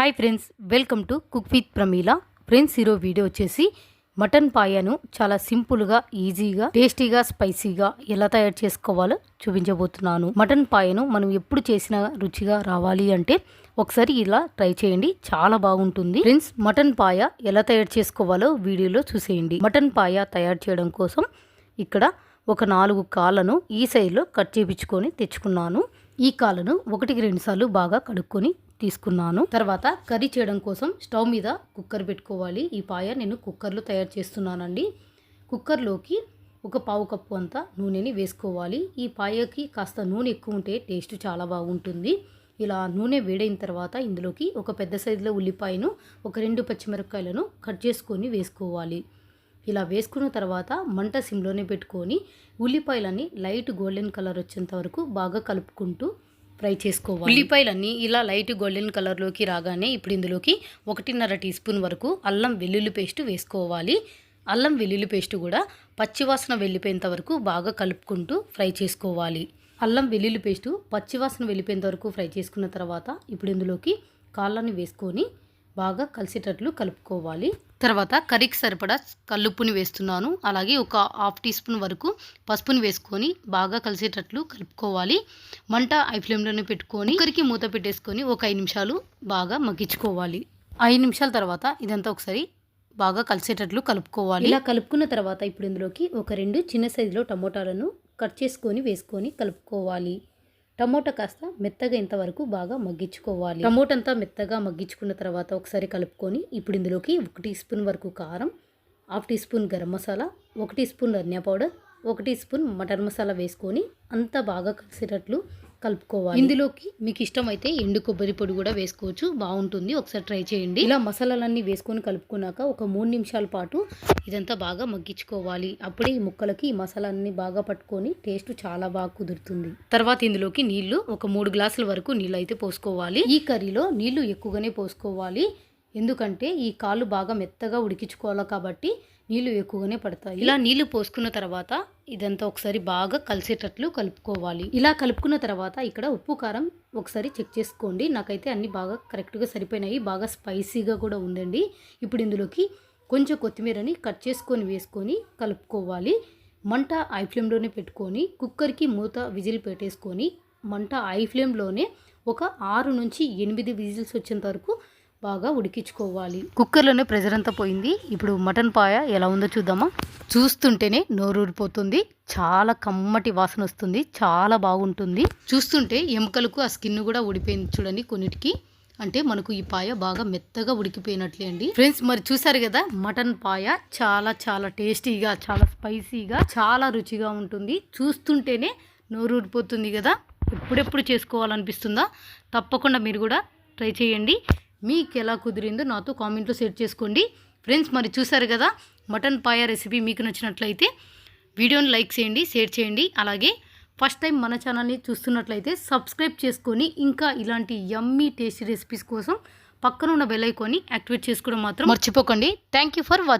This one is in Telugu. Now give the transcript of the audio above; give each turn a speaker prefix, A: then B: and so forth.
A: Hi friends welcome to cook with Pramila friends ఈరో వీడియో వచ్చేసి మటన్ పాయను చాలా సింపుల్గా ఈజీగా టేస్టీగా స్పైసీగా ఎలా తయారు చేసుకోవాలో చూపించబోతున్నాను మటన్ పాయను మనం ఎప్పుడు చేసినా రుచిగా రావాలి అంటే ఒకసారి ఇలా ట్రై చేయండి చాలా బాగుంటుంది ఫ్రెండ్స్ మటన్ పాయ ఎలా తయారు చేసుకోవాలో వీడియోలో చూసేయండి మటన్ పాయ తయారు చేయడం కోసం ఇక్కడ ఒక నాలుగు కాళ్ళను ఈ సైజులో కట్ చేపించుకొని తెచ్చుకున్నాను ఈ కాళ్ళను ఒకటికి రెండు సార్లు బాగా కడుక్కొని తీసుకున్నాను. తర్వాత కర్రీ చేయడం కోసం స్టవ్ మీద కుక్కర్ పెట్టుకోవాలి. ఈ పాయ నేను కుక్కర్లో తయారు చేస్తున్నానండి. కుక్కర్లోకి ఒక పావు కప్పు అంతా నూనెని వేసుకోవాలి. ఈ పాయకి కాస్త నూనె ఎక్కువ ఉంటే టేస్ట్ చాలా బాగుంటుంది. ఇలా నూనె వేడైన తర్వాత ఇందులోకి ఒక పెద్ద సైజులో ఉల్లిపాయను ఒక రెండు పచ్చిమిరపకాయలను కట్ చేసుకొని వేసుకోవాలి. ఇలా వేసుకున్న తర్వాత మంట సిమ్లోనే పెట్టుకొని ఉల్లిపాయలన్నీ లైట్ గోల్డెన్ కలర్ వచ్చేంత వరకు బాగా కలుపుకుంటూ ఫ్రై చేసుకోవాలి. ఉల్లిపాయలన్నీ ఇలా లైట్ గోల్డెన్ కలర్లోకి రాగానే ఇప్పుడు ఇందులోకి ఒకటిన్నర టీ స్పూన్ వరకు అల్లం వెల్లుల్లి పేస్ట్ వేసుకోవాలి. అల్లం వెల్లుల్లి పేస్ట్ కూడా పచ్చివాసన వెళ్ళిపోయేంత వరకు బాగా కలుపుకుంటూ ఫ్రై చేసుకోవాలి. అల్లం వెల్లుల్లి పేస్టు పచ్చివాసన వెళ్ళిపోయేంత వరకు ఫ్రై చేసుకున్న తర్వాత ఇప్పుడు ఇందులోకి కాళ్ళని వేసుకొని బాగా కలిసేటట్లు కలుపుకోవాలి. తర్వాత కర్రీకి సరిపడా కల్లుప్పుని వేస్తున్నాను. అలాగే ఒక హాఫ్ టీ స్పూన్ వరకు పసుపుని వేసుకొని బాగా కలిసేటట్లు కలుపుకోవాలి. మంట ఐ ఫ్లేమ్లోనే పెట్టుకొని కుక్కర్కి మూత పెట్టేసుకొని ఒక ఐదు నిమిషాలు బాగా మగ్గించుకోవాలి. ఐదు నిమిషాల తర్వాత ఇదంతా ఒకసారి బాగా కలిసేటట్లు కలుపుకోవాలి. ఇలా కలుపుకున్న తర్వాత ఇప్పుడు ఇందులోకి ఒక రెండు చిన్న సైజులో టమోటాలను కట్ చేసుకొని వేసుకొని కలుపుకోవాలి. టమోటా కాస్త మెత్తగా ఇంతవరకు బాగా మగ్గించుకోవాలి. టమోటా అంతా మెత్తగా మగ్గించుకున్న తర్వాత ఒకసారి కలుపుకొని ఇప్పుడు ఇందులోకి ఒక టీ స్పూన్ వరకు కారం half teaspoon garam masala ఒక టీ స్పూన్ ధనియా పౌడర్ ఒక టీ స్పూన్ మటన్ మసాలా వేసుకొని అంతా బాగా కలిసేటట్లు కలుపుకోవాలి. ఇందులోకి మీకు ఇష్టమైతే ఎండు కొబ్బరి పొడి కూడా వేసుకోవచ్చు. బాగుంటుంది. ఒకసారి ట్రై చేయండి. ఇలా మసాలాలన్నీ వేసుకొని కలుపుకున్నాక ఒక మూడు నిమిషాల పాటు ఇదంతా బాగా మగ్గించుకోవాలి. అప్పుడే ఈ ముక్కలకి ఈ మసాలాన్ని బాగా పట్టుకొని టేస్ట్ చాలా బాగా కుదురుతుంది. తర్వాత ఇందులోకి నీళ్ళు ఒక మూడు గ్లాసుల వరకు నీళ్ళు అయితే పోసుకోవాలి. ఈ కర్రీలో నీళ్ళు ఎక్కువగానే పోసుకోవాలి. ఎందుకంటే ఈ కాళ్ళు బాగా మెత్తగా ఉడికించుకోవాలి కాబట్టి నీళ్ళు ఎక్కువగానే పడతాయి. ఇలా నీళ్ళు పోసుకున్న తర్వాత ఇదంతా ఒకసారి బాగా కలిసేటట్లు కలుపుకోవాలి. ఇలా కలుపుకున్న తర్వాత ఇక్కడ ఉప్పు కారం ఒకసారి చెక్ చేసుకోండి. నాకైతే అన్ని బాగా కరెక్ట్గా సరిపోయినాయి. బాగా స్పైసీగా కూడా ఉందండి. ఇప్పుడు ఇందులోకి కొంచెం కొత్తిమీరని కట్ చేసుకొని వేసుకొని కలుపుకోవాలి. మంట ఐ ఫ్లేమ్లోనే పెట్టుకొని కుక్కర్కి మూత విజిల్ పెట్టేసుకొని మంట ఐ ఫ్లేమ్లోనే ఒక ఆరు నుంచి ఎనిమిది విజిల్స్ వచ్చేంత వరకు బాగా ఉడికించుకోవాలి. కుక్కర్లోనే ప్రెజర్ అంతా పోయింది. ఇప్పుడు మటన్ పాయ ఎలా ఉందో చూద్దామా? చూస్తుంటేనే నోరూరిపోతుంది. చాలా కమ్మటి వాసన వస్తుంది. చాలా బాగుంటుంది. చూస్తుంటే ఎముకలకు ఆ స్కిన్ కూడా ఉడిపోయింది చూడండి కొన్నిటికి. అంటే మనకు ఈ పాయ బాగా మెత్తగా ఉడికిపోయినట్లే అండి. ఫ్రెండ్స్ మరి చూసారు కదా మటన్ పాయ చాలా చాలా టేస్టీగా చాలా స్పైసీగా చాలా రుచిగా ఉంటుంది. చూస్తుంటేనే నోరూరిపోతుంది కదా. ఎప్పుడెప్పుడు చేసుకోవాలనిపిస్తుందా? తప్పకుండా మీరు కూడా ట్రై చేయండి. మీకు ఎలా కుదిరిందో నాతో కామెంట్లో షేర్ చేసుకోండి. ఫ్రెండ్స్ మరి చూసారు కదా మటన్ పాయ రెసిపీ మీకు నచ్చినట్లయితే వీడియోని లైక్ చేయండి షేర్ చేయండి. అలాగే ఫస్ట్ టైం మన ఛానల్ని చూస్తున్నట్లయితే సబ్స్క్రైబ్ చేసుకొని ఇంకా ఇలాంటి యమ్మీ టేస్టీ రెసిపీస్ కోసం పక్కన ఉన్న బెల్ ఐకాన్ని యాక్టివేట్ చేసుకోవడం మాత్రం మర్చిపోకండి. Thank you for watching.